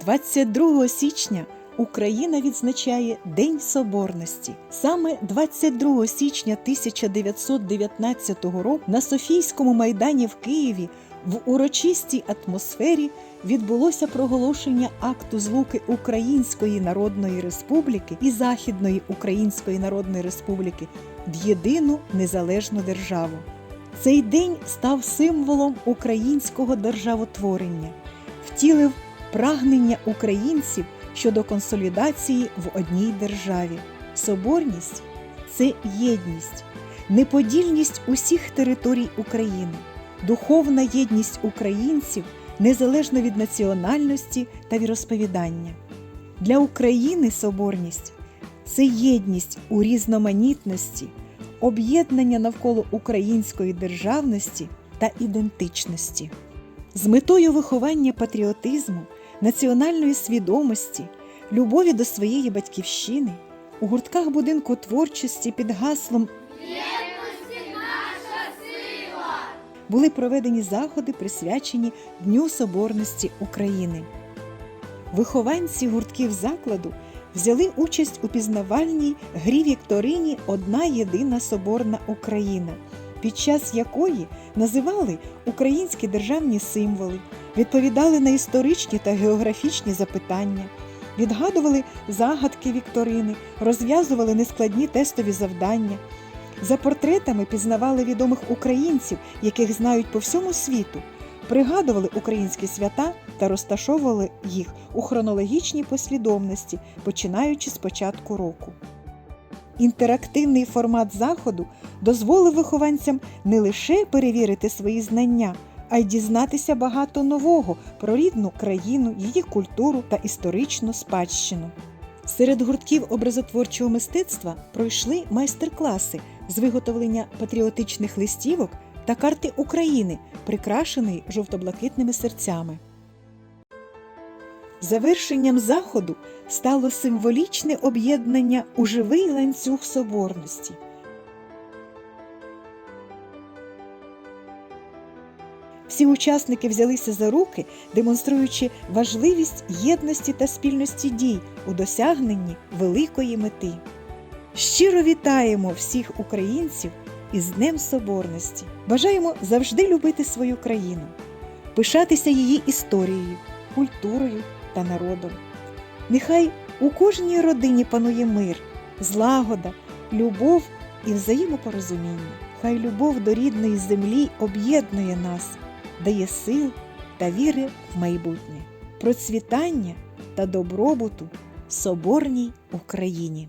22 січня Україна відзначає День Соборності. Саме 22 січня 1919 року на Софійському майдані в Києві в урочистій атмосфері відбулося проголошення акту злуки Української Народної Республіки і Західної Української Народної Республіки в єдину незалежну державу. Цей день став символом українського державотворення, втілив прагнення українців щодо консолідації в одній державі. Соборність це єдність, неподільність усіх територій України, духовна єдність українців незалежно від національності та віросповідання. Для України соборність це єдність у різноманітності, об'єднання навколо української державності та ідентичності. З метою виховання патріотизму, національної свідомості, любові до своєї батьківщини у гуртках будинку творчості під гаслом були проведені заходи, присвячені Дню Соборності України. Вихованці гуртків закладу взяли участь у пізнавальній грі Вікторині Одна єдина соборна Україна, під час якої називали українські державні символи, відповідали на історичні та географічні запитання, відгадували загадки Вікторини, розв'язували нескладні тестові завдання. За портретами пізнавали відомих українців, яких знають по всьому світу, пригадували українські свята та розташовували їх у хронологічній послідовності, починаючи з початку року. Інтерактивний формат заходу дозволив вихованцям не лише перевірити свої знання, а й дізнатися багато нового про рідну країну, її культуру та історичну спадщину. Серед гуртків образотворчого мистецтва пройшли майстер-класи з виготовлення патріотичних листівок та карти України, прикрашеної жовто-блакитними серцями. Завершенням заходу стало символічне об'єднання у живий ланцюг соборності. Всі учасники взялися за руки, демонструючи важливість єдності та спільності дій у досягненні великої мети. Щиро вітаємо всіх українців із Днем Соборності. Бажаємо завжди любити свою країну, пишатися її історією, культурою та народом. Нехай у кожній родині панує мир, злагода, любов і взаємопорозуміння. Хай любов до рідної землі об'єднує нас, дає сил та віри в майбутнє, процвітання та добробуту соборній Україні.